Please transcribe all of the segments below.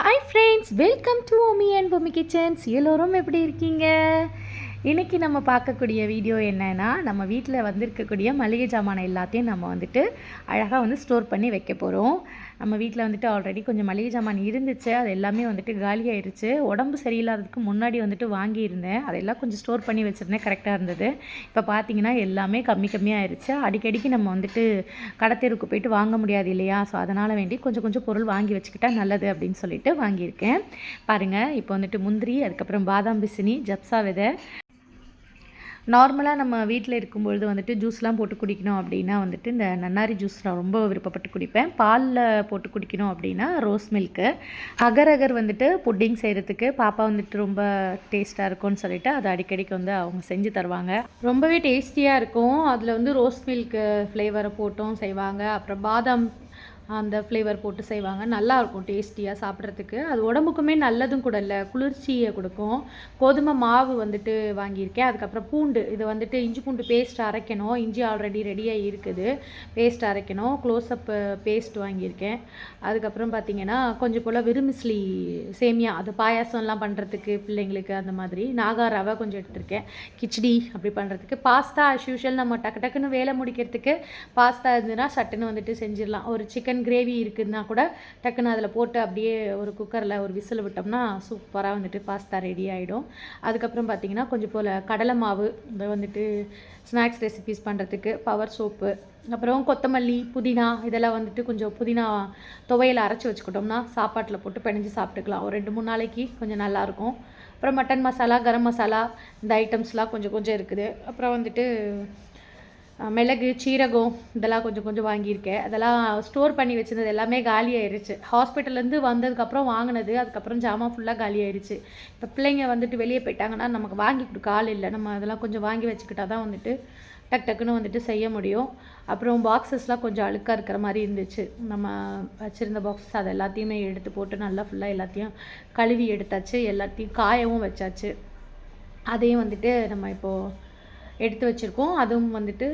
Hi friends welcome to Omi and Bhoomi kitchens எல்லோரும் எப்படி இருக்கீங்க? இன்றைக்கி நம்ம பார்க்கக்கூடிய வீடியோ என்னன்னா நம்ம வீட்டில் வந்திருக்கக்கூடிய மளிகை ஜாமான் எல்லாத்தையும் நம்ம வந்துட்டு அழகாக வந்து ஸ்டோர் பண்ணி வைக்க போகிறோம் நம்ம வீட்டில் வந்துட்டு ஆல்ரெடி கொஞ்சம் மளிகை ஜாமான் இருந்துச்சு. அது எல்லாமே வந்துட்டு காலியாயிருச்சு உடம்பு சரியில்லாததுக்கு முன்னாடி வந்துட்டு வாங்கியிருந்தேன். அதெல்லாம் கொஞ்சம் ஸ்டோர் பண்ணி வச்சுருந்தேன். கரெக்டாக இருந்தது. இப்போ பார்த்தீங்கன்னா எல்லாமே கம்மி கம்மியாயிருச்சு அடிக்கடிக்கு நம்ம வந்துட்டு கடத்தெருக்கு போயிட்டு வாங்க முடியாது இல்லையா? ஸோ அதனால் வேண்டி கொஞ்சம் கொஞ்சம் பொருள் வாங்கி வச்சுக்கிட்டா நல்லது அப்படின்னு சொல்லிட்டு வாங்கியிருக்கேன். பாருங்கள் இப்போ வந்துட்டு முந்திரி அதுக்கப்புறம் பாதாம் பிசினி ஜப்சா விதை. நார்மலாக நம்ம வீட்டில் இருக்கும்பொழுது வந்துட்டு ஜூஸ்லாம் போட்டு குடிக்கணும் அப்படின்னா வந்துட்டு இந்த நன்னாரி ஜூஸ் நான் ரொம்ப விருப்பப்பட்டு குடிப்பேன். பாலில் போட்டு குடிக்கணும் அப்படின்னா ரோஸ் மில்க்கு அகர் அகர் வந்துட்டு புட்டிங் செய்கிறதுக்கு பாப்பா வந்துட்டு ரொம்ப டேஸ்ட்டாக இருக்கும்னு சொல்லிட்டு அதை அடிக்கடிக்கு வந்து அவங்க செஞ்சு தருவாங்க. ரொம்பவே டேஸ்டியாக இருக்கும். அதில் வந்து ரோஸ் மில்க்கு ஃப்ளேவரை போட்டும் செய்வாங்க. அப்புறம் பாதாம் அந்த ஃப்ளேவர் போட்டு செய்வாங்க. நல்லாயிருக்கும் டேஸ்டியாக சாப்பிட்றதுக்கு. அது உடம்புக்குமே நல்லதும் கூட இல்லை. குளிர்ச்சியை கொடுக்கும். கோதுமை மாவு வந்துட்டு வாங்கியிருக்கேன். அதுக்கப்புறம் பூண்டு. இது வந்துட்டு இஞ்சி பூண்டு பேஸ்ட் அரைக்கணும். இஞ்சி ஆல்ரெடி ரெடியாக இருக்குது. பேஸ்ட் அரைக்கணும். க்ளோஸ்அப் பேஸ்ட் வாங்கியிருக்கேன். அதுக்கப்புறம் பார்த்தீங்கன்னா கொஞ்சம் போல் விருமிஸ்லி சேமியா. அது பாயாசம்லாம் பண்ணுறதுக்கு பிள்ளைங்களுக்கு அந்த மாதிரி. நாகா ரவை கொஞ்சம் எடுத்திருக்கேன். கிச்சடி அப்படி பண்ணுறதுக்கு பாஸ்தா as யூஷுவல் நம்ம டக்கு டக்குன்னு வேலை முடிக்கிறதுக்கு பாஸ்தா இருந்ததுன்னா சட்டுன்னு வந்துட்டு செஞ்சிடலாம். ஒரு சிக்கன் கிரேவி இருக்குதுன்னா கூட டக்குன்னு அதில் போட்டு அப்படியே ஒரு குக்கரில் ஒரு விசில் விட்டோம்னா சூப்பராக வந்துட்டு பாஸ்தா ரெடி ஆகிடும் அதுக்கப்புறம் பார்த்தீங்கன்னா கொஞ்சம் போல் கடலை மாவு இந்த வந்துட்டு ஸ்நாக்ஸ் ரெசிபீஸ் பண்ணுறதுக்கு பவர் சோப்பு அப்புறம் கொத்தமல்லி புதினா இதெல்லாம் வந்துட்டு கொஞ்சம் புதினா துவையில் அரைச்சி வச்சுக்கிட்டோம்னா சாப்பாட்டில் போட்டு பிணைஞ்சு சாப்பிட்டுக்கலாம். ஒரு ரெண்டு மூணு நாளைக்கு கொஞ்சம் நல்லாயிருக்கும். அப்புறம் மட்டன் மசாலா கரம் மசாலா இந்த ஐட்டம்ஸ்லாம் கொஞ்சம் கொஞ்சம் இருக்குது. அப்புறம் வந்துட்டு மிளகு சீரகம் இதெல்லாம் கொஞ்சம் கொஞ்சம் வாங்கியிருக்கேன். அதெல்லாம் ஸ்டோர் பண்ணி வச்சிருந்தது எல்லாமே காலி ஆயிருச்சு. ஹாஸ்பிட்டல்லேருந்து வந்ததுக்கப்புறம் வாங்கினது அதுக்கப்புறம் ஜாமான் ஃபுல்லாக காலி ஆயிருச்சு. இப்போ பிள்ளைங்க வந்துட்டு வெளியே போயிட்டாங்கன்னா நமக்கு வாங்கி கொடுக்க ஆள் இல்லை. நம்ம அதெல்லாம் கொஞ்சம் வாங்கி வச்சுக்கிட்டா தான் வந்துட்டு டக் டக்குன்னு வந்துட்டு செய்ய முடியும். அப்புறம் பாக்ஸஸ்லாம் கொஞ்சம் அழுக்காக இருக்கிற மாதிரி இருந்துச்சு. நம்ம வச்சுருந்த பாக்ஸஸ் அது எல்லாத்தையுமே எடுத்து போட்டு நல்லா ஃபுல்லாக எல்லாத்தையும் கழுவி எடுத்தாச்சு. எல்லாத்தையும் காயவும் வச்சாச்சு. அதையும் வந்துட்டு நம்ம இப்போது எடுத்து வச்சுருக்கோம். அதுவும் வந்துட்டு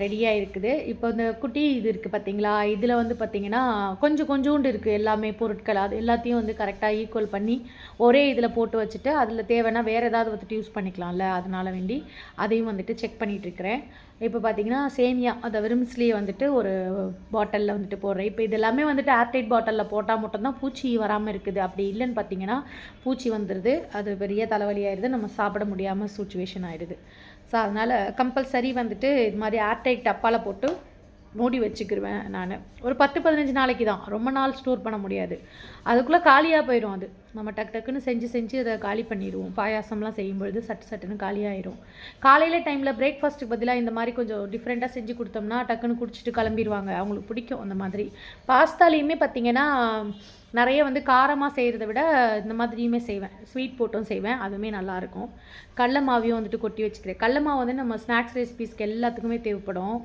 ரெடியாக இருக்குது. இப்போ இந்த குட்டி இது இருக்குது பார்த்தீங்களா இதில் வந்து பார்த்தீங்கன்னா கொஞ்சம் கொஞ்சோண்டு இருக்குது எல்லாமே பொருட்கள். அது எல்லாத்தையும் வந்து கரெக்டாக ஈக்குவல் பண்ணி ஒரே இதில் போட்டு வச்சுட்டு அதில் தேவைன்னா வேறு ஏதாவது வந்துட்டு யூஸ் பண்ணிக்கலாம்ல. அதனால வேண்டி அதையும் வந்துட்டு செக் பண்ணிகிட்ருக்கிறேன் இப்போ பார்த்தீங்கன்னா சேமியா அந்த விரும்ஸ்லேயே வந்துட்டு ஒரு பாட்டிலில் வந்துட்டு போடுறேன். இப்போ இது எல்லாமே வந்துட்டு ஏர்டைட் பாட்டிலில் போட்டால் மட்டும்தான் பூச்சி வராமல் இருக்குது. அப்படி இல்லைன்னு பார்த்தீங்கன்னா பூச்சி வந்துடுது அது பெரிய தலைவலி ஆயிடுது நம்ம சாப்பிட முடியாமல் சுச்சுவேஷன் ஆயிடுது ஸோ அதனால் கம்பல்சரி வந்துட்டு இது மாதிரி ஏர்டைட் டப்பாவில் போட்டு மூடி வச்சுக்கிருவேன் நான். ஒரு பத்து பதினஞ்சு நாளைக்கு தான். ரொம்ப நாள் ஸ்டோர் பண்ண முடியாது. அதுக்குள்ளே காலியாக போயிடும் அது. நம்ம டக்கு டக்குன்னு செஞ்சு செஞ்சு அதை காலி பண்ணிடுவோம். பாயாசம்லாம் செய்யும்பொழுது சட்டு சட்டுன்னு காலியாகிடும் காலையில் டைமில் பிரேக்ஃபாஸ்ட்டுக்கு பதிலாக இந்த மாதிரி கொஞ்சம் டிஃப்ரெண்ட்டாக செஞ்சு கொடுத்தோம்னா டக்குன்னு குடிச்சிட்டு கிளம்பிடுவாங்க அவங்களுக்கு பிடிக்கும் அந்த மாதிரி. பாஸ்தாலையுமே பார்த்திங்கன்னா நிறைய வந்து காரமாக செய்கிறத விட இந்த மாதிரியுமே செய்வேன். ஸ்வீட் போட்டும் செய்வேன். அதுவுமே நல்லாயிருக்கும் கடல மாவையும் வந்துட்டு கொட்டி வச்சுக்கிறேன். கடல மாவு வந்து நம்ம ஸ்நாக்ஸ் ரெசிபீஸ்க்கு எல்லாத்துக்குமே தேவைப்படும்.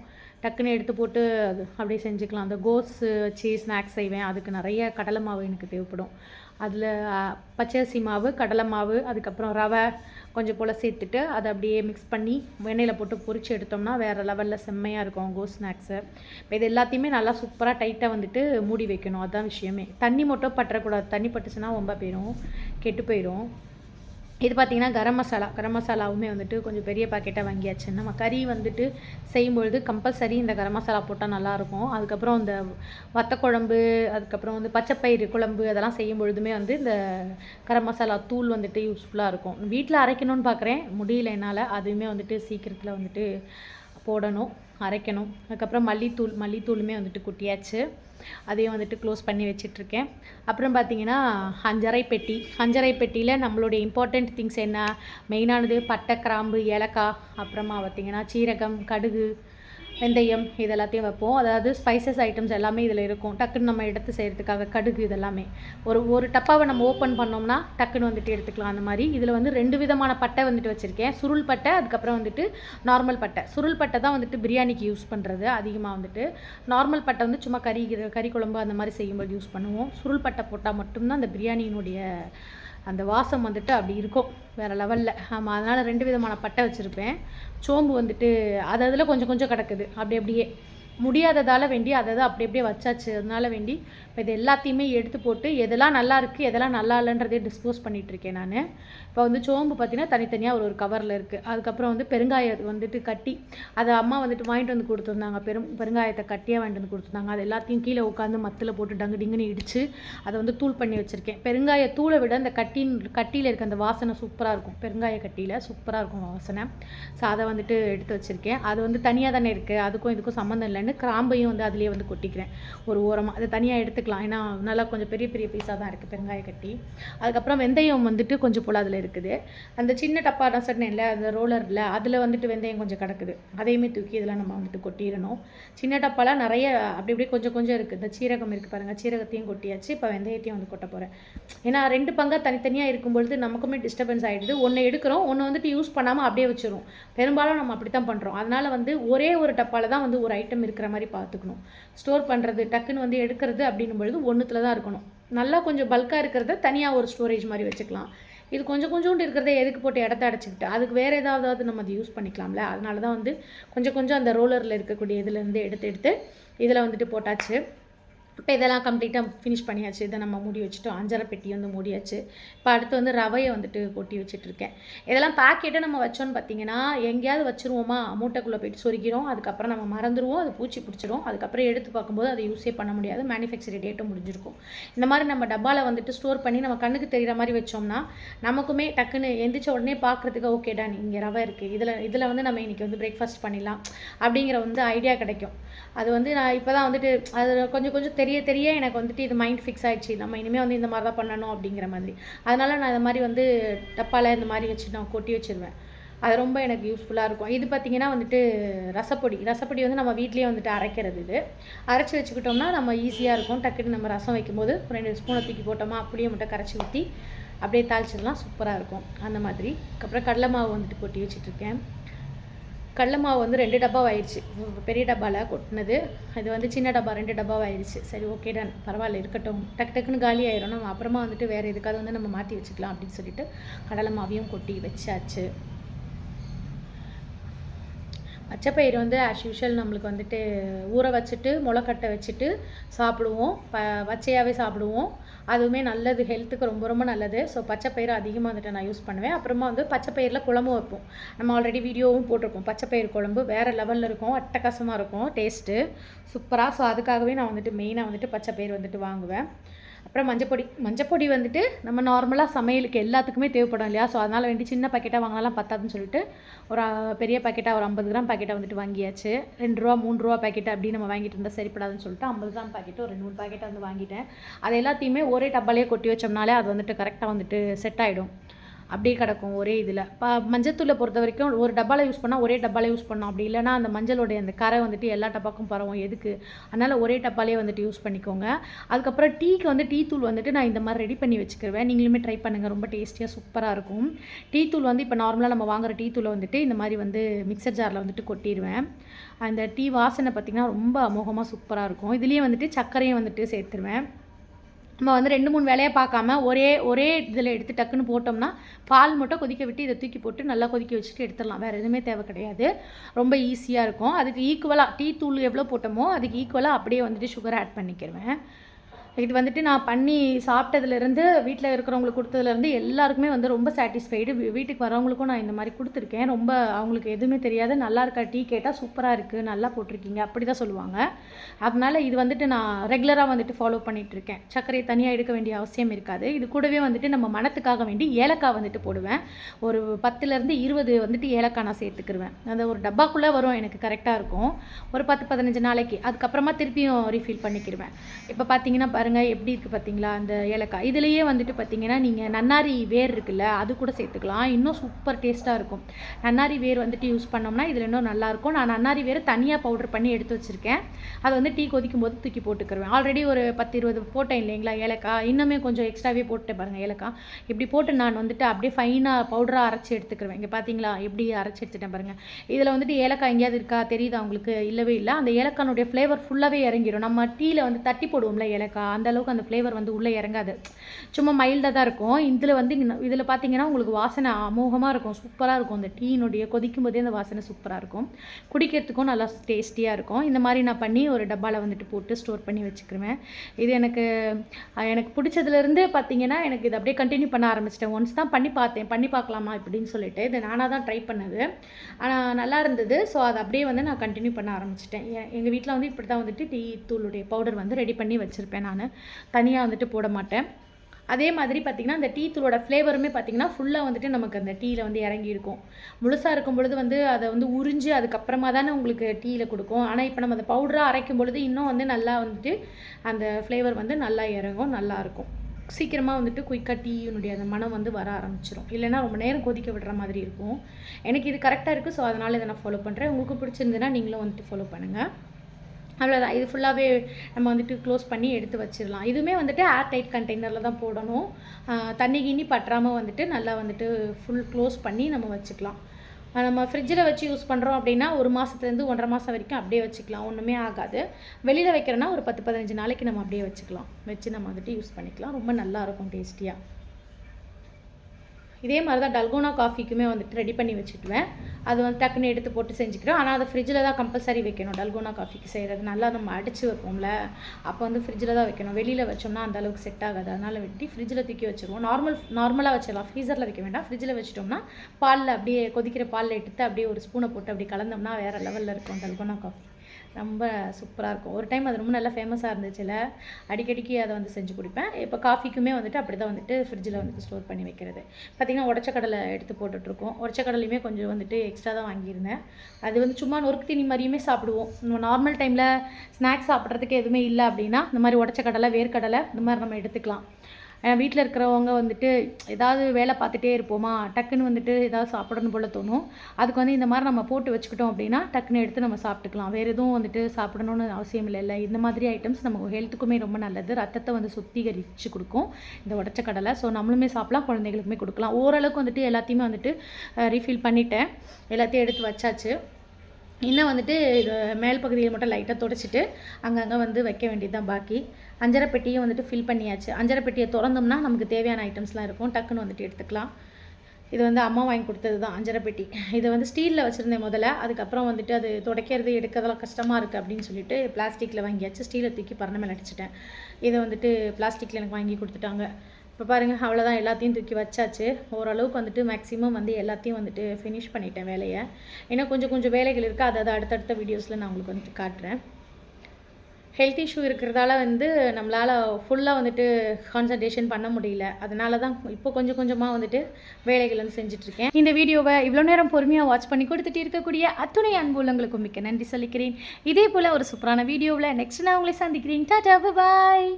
டக்குன்னு எடுத்து போட்டு அது அப்படியே செஞ்சுக்கலாம். அந்த கோஸ் வச்சு ஸ்நாக்ஸ் செய்வேன். அதுக்கு நிறைய கடலை மாவு எனக்கு தேவைப்படும். அதில் பச்சரிசி மாவு கடலை மாவு அதுக்கப்புறம் ரவை கொஞ்சம் போல் சேர்த்துட்டு அதை அப்படியே மிக்ஸ் பண்ணி எண்ணெயில் போட்டு பொறிச்சு எடுத்தோம்னா வேறு லெவலில் செம்மையாக இருக்கும் கோஸ் ஸ்நாக்ஸு இப்போ இது எல்லாத்தையுமே நல்லா சூப்பராக டைட்டாக வந்துட்டு மூடி வைக்கணும். அதுதான் விஷயமே. தண்ணி மட்டும் பற்றக்கூடாது. தண்ணி பட்டுச்சுன்னா ரொம்ப போயிடும் கெட்டு போயிடும் இது பார்த்திங்கன்னா கரம் மசாலா. கரம் மசாலாவுமே வந்துட்டு கொஞ்சம் பெரிய பாக்கெட்டாக வாங்கியாச்சு. நம்ம கறி வந்துட்டு செய்யும்பொழுது கம்பல்சரி இந்த கரம் மசாலா போட்டால் நல்லாயிருக்கும். அதுக்கப்புறம் இந்த வத்த குழம்பு அதுக்கப்புறம் வந்து பச்சைப்பயிறு குழம்பு அதெல்லாம் செய்யும் பொழுதுமே வந்து இந்த கரம் மசாலா தூள் வந்துட்டு யூஸ்ஃபுல்லாக இருக்கும். வீட்டில் அரைக்கணும்னு பார்க்குறேன் முடியல என்னால். அதுவுமே வந்துட்டு சீக்கிரத்தில் வந்துட்டு போடணும் அரைக்கணும். அதுக்கப்புறம் மல்லித்தூள் மல்லித்தூளுமே வந்துட்டு குட்டியாச்சு. அதையும் வந்துட்டு க்ளோஸ் பண்ணி வச்சிட்ருக்கேன். அப்புறம் பார்த்தீங்கன்னா அஞ்சரை பெட்டி. அஞ்சரை பெட்டியில் நம்மளுடைய இம்பார்ட்டண்ட் திங்ஸ் என்ன? மெயினானது பட்டை கிராம்பு ஏலக்காய் அப்புறமா பார்த்தீங்கன்னா சீரகம் கடுகு வெந்தயம் இது எல்லாத்தையும் வைப்போம். அதாவது ஸ்பைசஸ் ஐட்டம்ஸ் எல்லாமே இதில் இருக்கும். டக்குன்னு நம்ம எடுத்து செய்கிறதுக்காக கடுகு இதெல்லாமே. ஒரு ஒரு டப்பாவை நம்ம ஓப்பன் பண்ணோம்னா டக்குன்னு வந்துட்டு எடுத்துக்கலாம். அந்த மாதிரி. இதில் வந்து ரெண்டு விதமான பட்டை வந்துட்டு வச்சுருக்கேன். சுருள் பட்டை அதுக்கப்புறம் வந்துட்டு நார்மல் பட்டை. சுருள் பட்டை தான் வந்துட்டு பிரியாணிக்கு யூஸ் பண்ணுறது அதிகமாக வந்துட்டு. நார்மல் பட்டை வந்து சும்மா கறி கறி குழம்பு அந்த மாதிரி செய்யும்போது யூஸ் பண்ணுவோம். சுருள் பட்டை போட்டால் மட்டும்தான் அந்த பிரியாணியினுடைய அந்த வாசம் வந்துட்டு அப்படி இருக்கும் வேறு லெவலில் ஆமாம் அதனால் ரெண்டு விதமான பட்டை வச்சுருப்பேன். சோம்பு வந்துட்டு அது அதில் கொஞ்சம் கொஞ்சம் கிடக்குது. அப்படி அப்படியே முடியாததால் வேண்டி அதை தான் அப்படி அப்படியே வச்சாச்சு. அதனால வேண்டி இப்போ இது எல்லாத்தையுமே எடுத்து போட்டு எதெல்லாம் நல்லா இருக்குது எதெல்லாம் நல்லா இல்லைன்றதே டிஸ்போஸ் பண்ணிகிட்டு இருக்கேன் நான். இப்போ வந்து சோம்பு பார்த்தீங்கன்னா தனித்தனியாக ஒரு ஒரு கவரில் இருக்குது அதுக்கப்புறம் வந்து பெருங்காயம் வந்துட்டு கட்டி அதை அம்மா வந்துட்டு வாங்கிட்டு வந்து கொடுத்துருந்தாங்க. பெரும் பெருங்காயத்தை கட்டியாக வாங்கிட்டு வந்து கொடுத்துருந்தாங்க. அது எல்லாத்தையும் கீழே உட்காந்து மத்தில் போட்டு டங்கு டிங்குன்னு இடித்து அதை வந்து தூள் பண்ணி வச்சுருக்கேன். பெருங்காய தூளை விட அந்த கட்டின் கட்டியில் இருக்க அந்த வாசனை சூப்பராக இருக்கும். பெருங்காய கட்டியில் சூப்பராக இருக்கும் வாசனை. ஸோ அதை வந்துட்டு எடுத்து வச்சுருக்கேன். அது வந்து தனியாக தானே இருக்குது அதுக்கும் இதுக்கும் சம்மந்தம் இல்லை இல்லைன்னு கிராம்பையும் வந்து அதுலேயே வந்து கொட்டிக்கிறேன். ஒரு ஓரமாக அதை தனியாக எடுத்துக்கலாம். ஏன்னா நல்லா கொஞ்சம் பெரிய பெரிய பீஸாக தான் இருக்குது பெருங்காய கட்டி. அதுக்கப்புறம் வெந்தயம் வந்துட்டு கொஞ்சம் போல் அதில் இருக்குது. அந்த சின்ன டப்பா நான் சொன்னேன்ல அந்த ரோலரில் அதில் வந்துட்டு வெந்தயம் கொஞ்சம் கிடக்குது. அதையுமே தூக்கி இதில் நம்ம வந்துட்டு கொட்டிடணும். சின்ன டப்பாலாம் நிறைய அப்படி இப்படி கொஞ்சம் கொஞ்சம் இருக்குது இந்த சீரகம் இருக்குது பாருங்கள் சீரகத்தையும் கொட்டியாச்சு. இப்போ வெந்தயத்தையும் வந்து கொட்ட போகிறேன் ஏன்னா ரெண்டு பங்காக தனித்தனியாக இருக்கும் பொழுது நமக்குமே டிஸ்டர்பன்ஸ் ஆகிடுது ஒன்று எடுக்கிறோம் ஒன்று வந்துட்டு யூஸ் பண்ணாமல் அப்படியே வச்சிரும் பெரும்பாலும் நம்ம அப்படி தான் பண்ணுறோம் அதனால் வந்து ஒரே ஒரு டப்பாவில் தான் வந்து ஒரு ஐட்டம் இருக்குது இருக்கிற மாதிரி பார்த்துக்கணும். ஸ்டோர் பண்ணுறது டக்குன்னு வந்து எடுக்கிறது அப்படின்னும் பொழுது ஒன்றுத்தில் தான் இருக்கணும். நல்லா கொஞ்சம் பல்காக இருக்கிறத தனியாக ஒரு ஸ்டோரேஜ் மாதிரி வச்சுக்கலாம். இது கொஞ்சம் கொஞ்சோண்டு இருக்கிறத எதுக்கு போட்டு இடத்த அடைச்சிக்கிட்டு அதுக்கு வேறு ஏதாவது நம்ம அதை யூஸ் பண்ணிக்கலாம்ல? அதனால தான் வந்து கொஞ்சம் கொஞ்சம் அந்த ரோலரில் இருக்கக்கூடிய இதுலேருந்து எடுத்து எடுத்து இதில் வந்துட்டு போட்டாச்சு. இப்போ இதெல்லாம் கம்ப்ளீட்டாக ஃபினிஷ் பண்ணியாச்சு. இதை நம்ம மூடி வச்சுட்டோம். அஞ்சரை பெட்டி வந்து மூடியாச்சு. இப்போ அடுத்து வந்து ரவையை வந்துட்டு கொட்டி வச்சுட்ருக்கேன் இதெல்லாம் பாக்கெட்டை நம்ம வச்சோன்னு பார்த்தீங்கன்னா எங்கேயாவது வச்சுருவோமா? மூட்டைக்குள்ளே போயிட்டு சொருகிறோம் அதுக்கப்புறம் நம்ம மறந்துடுவோம் அது பூச்சி பிடிச்சிரும். அதுக்கப்புறம் எடுத்து பார்க்கும்போது அதை யூஸே பண்ண முடியாது. மேனுஃபேக்சரி டேட்டும் முடிஞ்சிருக்கும். இந்த மாதிரி நம்ம டப்பாவில் வந்துட்டு ஸ்டோர் பண்ணி நம்ம கண்ணுக்கு தெரிகிற மாதிரி வச்சோம்னா நமக்குமே டக்குன்னு எந்திரிச்ச உடனே பார்க்குறதுக்கு ஓகே டான் இங்கே ரவை இருக்குது இதில் இதில் வந்து நம்ம இன்றைக்கி வந்து பிரேக்ஃபாஸ்ட் பண்ணிடலாம். அப்படிங்கிற வந்து ஐடியா கிடைக்கும். அது வந்து நான் இப்போ தான் வந்துட்டு அது கொஞ்சம் கொஞ்சம் தெரிய தெரிய எனக்கு வந்துட்டு இது மைண்ட் ஃபிக்ஸ் ஆயிடுச்சு. நம்ம இனிமேல் வந்து இந்த மாதிரி தான் பண்ணணும் அப்படிங்கிற மாதிரி. அதனால் நான் இந்த மாதிரி வந்து டப்பாவில் இந்த மாதிரி வச்சு நான் கொட்டி வச்சிருவேன். அது ரொம்ப எனக்கு யூஸ்ஃபுல்லாக இருக்கும். இது பார்த்திங்கன்னா வந்துட்டு ரசப்பொடி. ரசப்பொடி வந்து நம்ம வீட்லேயே வந்துட்டு அரைக்கிறது இது. அரைச்சி வச்சுக்கிட்டோம்னா நம்ம ஈஸியாக இருக்கும். டக்குன்னு நம்ம ரசம் வைக்கும்போது ஒரு ரெண்டு ஸ்பூனை தூக்கி போட்டோமா அப்படியே மட்டும் கரைச்சி ஊற்றி அப்படியே தாளிச்சிடலாம். சூப்பராக இருக்கும். அந்த மாதிரி. அதுக்கப்புறம் கடலை மாவு வந்துட்டு கொட்டி வச்சுட்ருக்கேன் கடல மாவு வந்து ரெண்டு டப்பா ஆயிடுச்சு பெரிய டப்பாவில் கொட்டினது. அது வந்து சின்ன டப்பா ரெண்டு டப்பா ஆயிடுச்சு சரி ஓகே டன். பரவாயில்ல இருக்கட்டும். டக்கு டக்குன்னு காலி ஆயிரும். நம்ம அப்புறமா வந்துட்டு வேறு எதுக்காவது வந்து நம்ம மாற்றி வச்சுக்கலாம் அப்படின்னு சொல்லிட்டு கடலை மாவையும் கொட்டி வச்சாச்சு. பச்சைப்பயிறு வந்து ஆஸ் யூஷுவல் நம்மளுக்கு வந்துட்டு ஊற வச்சுட்டு முளைக்கட்டை வச்சுட்டு சாப்பிடுவோம். ப பச்சையாகவே சாப்பிடுவோம். அதுவுமே நல்லது ஹெல்த்துக்கு ரொம்ப ரொம்ப நல்லது. ஸோ பச்சைப்பயிறு அதிகமாக வந்துட்டு நான் யூஸ் பண்ணுவேன். அப்புறமா வந்து பச்சைப்பயிரில் குழம்பு வைப்போம். நம்ம ஆல்ரெடி வீடியோவும் போட்டிருக்கோம். பச்சைப்பயிறு குழம்பு வேறு லெவலில் இருக்கும். அட்டகாசமாக இருக்கும். டேஸ்ட்டு சூப்பராக ஸோ அதுக்காகவே நான் வந்துட்டு மெயினாக வந்துட்டு பச்சைப்பயிறு வந்துட்டு வாங்குவேன். அப்புறம் மஞ்சப்பொடி மஞ்சப்பொடி வந்துட்டு நம்ம நார்மலாக சமையலுக்கு எல்லாத்துக்குமே தேவைப்படும் இல்லையா? ஸோ அதனால் வேண்டி சின்ன பாக்கெட்டாக வாங்கினாலாம் பத்தாதுன்னு சொல்லிட்டு ஒரு பெரிய பாக்கெட்டாக ஒரு ஐம்பது கிராம் பாக்கெட்டாக வந்துட்டு வாங்கியாச்சு. ரெண்டு ரூபா மூணு ரூபா பாக்கெட் அப்படி நம்ம வாங்கிட்டு இருந்தால் சரிப்படாதுன்னு சொல்லிட்டு ஐம்பது கிராம் பாக்கெட்டு ஒரு ரெண்டு மூணு பாக்கெட்டை வந்து வாங்கிட்டேன். அது எல்லாத்தையுமே ஒரே டப்பாலேயே கொட்டி வச்சோம்னாலே அது வந்துட்டு கரெக்டாக வந்துட்டு செட் ஆகிடும் அப்படியே கிடக்கும் ஒரே இதில். இப்போ மஞ்சத்தூளை பொறுத்த வரைக்கும் ஒரு டப்பாவில் யூஸ் பண்ணால் ஒரே டப்பாவில் யூஸ் பண்ணோம் அப்படி இல்லைனா அந்த மஞ்சளுடைய அந்த கரை வந்துட்டு எல்லா டப்பாக்கும் பரவும். எதுக்கு? அதனால் ஒரே டப்பாலே வந்துட்டு யூஸ் பண்ணிக்கோங்க. அதுக்கப்புறம் டீக்கு வந்து டீ தூள் வந்துட்டு நான் இந்த மாதிரி ரெடி பண்ணி வச்சுக்கிருவேன். நீங்களுமே ட்ரை பண்ணுங்கள் ரொம்ப டேஸ்டியாக சூப்பராக இருக்கும். டீ தூள் வந்து இப்போ நார்மலாக நம்ம வாங்குற டீ தூளை வந்துட்டு இந்த மாதிரி வந்து மிக்சர் ஜாரில் வந்துட்டு கொட்டிடுவேன் அந்த டீ வாசனை பார்த்திங்கன்னா ரொம்ப அமோகமாக சூப்பராக இருக்கும். இதுலேயே வந்துட்டு சர்க்கரையும் வந்துட்டு சேர்த்துருவேன். நம்ம வந்து ரெண்டு மூணு வேலையை பார்க்காம ஒரே ஒரே இதில் எடுத்து டக்குன்னு போட்டோம்னா பால் மட்டும் கொதிக்க விட்டு இதை தூக்கி போட்டு நல்லா கொதிக்க வச்சுட்டு எடுத்துடலாம். வேறு எதுவுமே தேவை கிடையாது. ரொம்ப ஈஸியாக இருக்கும். அதுக்கு ஈக்குவலாக டீ தூள் எவ்வளோ போட்டோமோ அதுக்கு ஈக்குவலாக அப்படியே வந்துட்டு சுகர் ஆட் பண்ணிக்கிடுவேன் இது வந்துட்டு நான் பண்ணி சாப்பிட்டதுலேருந்து வீட்டில் இருக்கிறவங்களுக்கு கொடுத்ததுலேருந்து எல்லாருக்குமே வந்து ரொம்ப சாட்டிஸ்ஃபைடு வீட்டுக்கு வரவங்களுக்கும் நான் இந்த மாதிரி கொடுத்துருக்கேன். ரொம்ப அவங்களுக்கு எதுவுமே தெரியாது. நல்லா இருக்கா டீ கேட்டால் சூப்பராக இருக்குது நல்லா போட்டிருக்கீங்க அப்படி தான் சொல்லுவாங்க. அதனால் இது வந்துட்டு நான் ரெகுலராக வந்துட்டு ஃபாலோ பண்ணிகிட்ருக்கேன் இருக்கேன் சர்க்கரையை தனியாக எடுக்க வேண்டிய அவசியம் இருக்காது. இது கூடவே வந்துட்டு நம்ம மனத்துக்காக வேண்டி ஏலக்காய் வந்துட்டு போடுவேன். ஒரு பத்துலேருந்து இருபது வந்துட்டு ஏலக்காய் நான் சேர்த்துக்கிருவேன். அந்த ஒரு டப்பாக்குள்ளே வரும் எனக்கு கரெக்டாக இருக்கும். ஒரு பத்து பதினஞ்சு நாளைக்கு. அதுக்கப்புறமா திருப்பியும் ரீஃபில் பண்ணிக்கிடுவேன் இப்போ பார்த்தீங்கன்னா பாருங்கள் எப்படி இருக்குது பார்த்தீங்களா அந்த ஏலக்காய். இதுலேயே வந்துட்டு பார்த்தீங்கன்னா நீங்கள் நன்னாரி வேர் இருக்குல்ல அது கூட சேர்த்துக்கலாம். இன்னும் சூப்பர் டேஸ்ட்டாக இருக்கும். நன்னாரி வேர் வந்துட்டு யூஸ் பண்ணோம்னா இதில் இன்னும் நல்லாயிருக்கும் நான் நன்னாரி வேர் தனியாக பவுடர் பண்ணி எடுத்து வச்சுருக்கேன். அதை வந்து டீ கொதிக்கும் போது தூக்கி போட்டுக்கிருவேன். ஆல்ரெடி ஒரு பத்து இருபது போட்டேன் இல்லைங்களா ஏலக்காய். இன்னுமே கொஞ்சம் எக்ஸ்ட்ராவே போட்டுட்டேன் பாருங்கள் ஏலக்காய். இப்படி போட்டு நான் வந்துட்டு அப்படியே ஃபைனாக பவுடராக அரைச்சி எடுத்துக்கிருவேன். இங்கே பார்த்தீங்களா எப்படி அரைச்சி எடுத்துட்டேன் பாருங்கள் இதில் வந்துட்டு ஏலக்காய் எங்கேயாவது இருக்கா தெரியுதா உங்களுக்கு? இல்லவே இல்லை. அந்த ஏலக்கானுடைய ஃப்ளேவர் ஃபுல்லாகவே இறங்கிடும் நம்ம டீயில் வந்து தட்டி போடுவோம்ல ஏலக்காய். அந்த அளவுக்கு அந்த ஃப்ளேவர் வந்து உள்ளே இறங்காது. சும்மா மைல்டாக தான் இருக்கும். இதில் வந்து இதில் பார்த்தீங்கன்னா உங்களுக்கு வாசனை அமோகமாக இருக்கும். சூப்பராக இருக்கும். அந்த டீனுடைய கொதிக்கும் போதே அந்த வாசனை சூப்பராக இருக்கும். குடிக்கிறதுக்கும் நல்லா டேஸ்டியாக இருக்கும். இந்த மாதிரி நான் பண்ணி ஒரு டப்பாவில் வந்துட்டு போட்டு ஸ்டோர் பண்ணி வச்சுக்கிருவேன். இது எனக்கு எனக்கு பிடிச்சதுலேருந்து பார்த்தீங்கன்னா எனக்கு இது அப்படியே கண்டினியூ பண்ண ஆரம்பிச்சிட்டேன். ஒன்ஸ் தான் பண்ணி பார்த்தேன். பண்ணி பார்க்கலாமா இப்படின்னு சொல்லிட்டு. இது நானாக தான் ட்ரை பண்ணது. ஆனால் நல்லா இருந்தது. ஸோ அதை அப்படியே வந்து நான் கண்டினியூ பண்ண ஆரம்பிச்சிட்டேன். எங்கள் வீட்டில் வந்து இப்படி தான் வந்துட்டு டீ தூளுடைய பவுடர் வந்து ரெடி பண்ணி வச்சுருப்பேன் நான். தனியாக வந்துட்டு போட மாட்டேன். அதே மாதிரி பார்த்திங்கன்னா அந்த டீ தூளோட ஃப்ளேவருமே பார்த்திங்கன்னா ஃபுல்லாக வந்துட்டு நமக்கு அந்த டீயில் வந்து இறங்கி இருக்கும். முழுசாக இருக்கும் பொழுது வந்து அதை வந்து உறிஞ்சு அதுக்கப்புறமா தானே உங்களுக்கு டீயில் கொடுக்கும். ஆனால் இப்போ நம்ம அந்த பவுடராக அரைக்கும் பொழுது இன்னும் வந்து நல்லா வந்துட்டு அந்த ஃப்ளேவர் வந்து நல்லா இறங்கும் நல்லா இருக்கும். சீக்கிரமாக வந்துட்டு குயிக்காக டீயினுடைய அந்த மனம் வந்து வர ஆரம்பிச்சிடும் இல்லைன்னா ரொம்ப நேரம் கொதிக்க விடுற மாதிரி இருக்கும். எனக்கு இது கரெக்டாக இருக்குது ஸோ அதனால் இதை நான் ஃபாலோ பண்ணுறேன் உங்களுக்கு பிடிச்சிருந்துன்னா நீங்களும் வந்துட்டு ஃபாலோ பண்ணுங்கள் அவ்வளோதான் இது ஃபுல்லாகவே நம்ம வந்துட்டு க்ளோஸ் பண்ணி எடுத்து வச்சிடலாம். இதுவுமே வந்துட்டு ஏர் டைட் கண்டெய்னரில் தான் போடணும். தண்ணி கிண்ணி பற்றாமல் வந்துட்டு நல்லா வந்துட்டு ஃபுல் க்ளோஸ் பண்ணி நம்ம வச்சுக்கலாம். நம்ம ஃப்ரிட்ஜில் வச்சு யூஸ் பண்ணுறோம் அப்படின்னா ஒரு மாதத்துலேருந்து ஒன்றரை மாதம் வரைக்கும் அப்படியே வச்சுக்கலாம். ஒன்றுமே ஆகாது. வெளியில் வைக்கிறோன்னா ஒரு பத்து பதினஞ்சு நாளைக்கு நம்ம அப்படியே வச்சுக்கலாம். வச்சு நம்ம வந்துட்டு யூஸ் பண்ணிக்கலாம். ரொம்ப நல்லாயிருக்கும் டேஸ்டியாக இதே மாதிரி தான் டல்கோனா காஃபிக்குமே வந்துட்டு ரெடி பண்ணி வச்சுட்டுவேன் அது வந்து டக்குன்னு எடுத்து போட்டு செஞ்சுக்கிறோம் ஆனால் அதை ஃப்ரிட்ஜில் தான் கம்பல்சரி வைக்கணும். டல்கோனா காஃபிக்கு செய்கிறது நல்லா நம்ம அடித்து வைப்போம்ல. அப்போ வந்து ஃப்ரிட்ஜில் தான் வைக்கணும். வெளியில் வச்சோம்னா அந்த அளவுக்கு செட் ஆகாது. அதனால் வெட்டி ஃப்ரிட்ஜில் தூக்கி வச்சுருவோம். நார்மல் நார்மலாக வச்சிடலாம். ஃப்ரீசரில் வைக்க வேண்டாம். ஃப்ரிட்ஜில் வச்சிட்டோம்னா பாலில் அப்படியே கொதிக்கிற பாலில் எடுத்து அப்படியே ஒரு ஸ்பூனை போட்டு அப்படி கலந்தோம்னா வேறு லெவலில் இருக்கும் டல்கோனா காஃபி ரொம்ப சூப்பராக இருக்கும். ஒரு டைம் அது ரொம்ப நல்லா ஃபேமஸாக இருந்துச்சுல அடிக்கடிக்கு அதை வந்து செஞ்சு குடிப்பேன். இப்போ காஃபிக்குமே வந்துட்டு அப்படி தான் வந்துட்டு ஃப்ரிட்ஜில் வந்துட்டு ஸ்டோர் பண்ணி வைக்கிறது. பார்த்திங்கன்னா உடச்ச கடலை எடுத்து போட்டுட்ருக்கோம். உடச்ச கடலையுமே கொஞ்சம் வந்துட்டு எக்ஸ்ட்ரா தான் வாங்கியிருந்தேன். அது வந்து சும்மா நொறுக்கு தீனி மாதிரியுமே சாப்பிடுவோம். நம்ம நார்மல் டைமில் ஸ்நாக்ஸ் சாப்பிட்றதுக்கு எதுவுமே இல்லை அப்படின்னா இந்த மாதிரி உடச்ச கடலை வேர்க்கடலை இந்த மாதிரி நம்ம எடுத்துக்கலாம். வீட்டில் இருக்கிறவங்க வந்துட்டு ஏதாவது வேலை பார்த்துட்டே இருப்போமா? டக்குன்னு வந்துட்டு ஏதாவது சாப்பிடணும் போல தோணும். அதுக்கு வந்து இந்த மாதிரி நம்ம போட்டு வச்சுக்கிட்டோம் அப்படின்னா டக்குன்னு எடுத்து நம்ம சாப்பிட்டுக்கலாம். வேறு எதுவும் வந்துட்டு சாப்பிடணும்னு அவசியம் இல்லை இல்லை. இந்த மாதிரி ஐட்டம்ஸ் நம்ம ஹெல்த்துக்குமே ரொம்ப நல்லது. ரத்தத்தை வந்து சுத்திகரித்து கொடுக்கும். இந்த உடச்ச கடலை. ஸோ நம்மளுமே சாப்பிடலாம் குழந்தைகளுக்குமே கொடுக்கலாம். ஓரளவுக்கு வந்துட்டு எல்லாத்தையுமே வந்துட்டு ரீஃபில் பண்ணிட்டேன். எல்லாத்தையும் எடுத்து வச்சாச்சு. இன்னும் வந்துட்டு இது மேல் பகுதியில் மட்டும் லைட்டாக துடைச்சிட்டு அங்கங்கே வந்து வைக்க வேண்டியது தான் பாக்கி. அஞ்சரை பெட்டியும் வந்துட்டு ஃபில் பண்ணியாச்சு. அஞ்சரை பெட்டியை திறந்தோம்னா நமக்கு தேவையான ஐட்டம்ஸ்லாம் இருக்கும். டக்குன்னு வந்துட்டு எடுத்துக்கலாம். இது வந்து அம்மா வாங்கி கொடுத்தது தான் அஞ்சரை பெட்டி. இதை வந்து ஸ்டீலில் வச்சுருந்தேன் முதல்ல. அதுக்கப்புறம் வந்துட்டு அது துடைக்கிறது எடுக்கிறதெல்லாம் கஷ்டமாக இருக்குது அப்படின்னு சொல்லிட்டு பிளாஸ்டிக்கில் வாங்கியாச்சு. ஸ்டீலை தூக்கி பறந்த மேலே அடிச்சிட்டேன். இதை வந்துட்டு பிளாஸ்டிக்கில் எனக்கு வாங்கி கொடுத்துட்டாங்க. இப்போ பாருங்கள் அவ்வளோதான் எல்லாத்தையும் தூக்கி வச்சாச்சு. ஓரளவுக்கு வந்துட்டு மேக்ஸிமம் வந்து எல்லாத்தையும் வந்துட்டு ஃபினிஷ் பண்ணிட்டேன் வேலையை. ஏன்னா கொஞ்சம் கொஞ்சம் வேலைகள் இருக்குது அதை அதை அடுத்தடுத்த வீடியோஸில் நான் உங்களுக்கு வந்துட்டு காட்டுறேன். ஹெல்த் இஷ்யூ இருக்கிறதால வந்து நம்மளால் ஃபுல்லாக வந்துட்டு கான்சன்ட்ரேஷன் பண்ண முடியல. அதனால தான் இப்போ கொஞ்சம் கொஞ்சமாக வந்துட்டு வேலைகள் வந்து செஞ்சிட்ருக்கேன். இந்த வீடியோவை இவ்வளோ நேரம் பொறுமையாக வாட்ச் பண்ணி கொடுத்துட்டு இருக்கக்கூடிய அத்துணை அன்பு உள்ளங்களுக்கு மிக்க நன்றி சொல்லிக்கிறேன். இதே போல் ஒரு சூப்பரான வீடியோவில் நெக்ஸ்ட் நான் உங்களை சந்திக்கிறேன். டாடா பாய்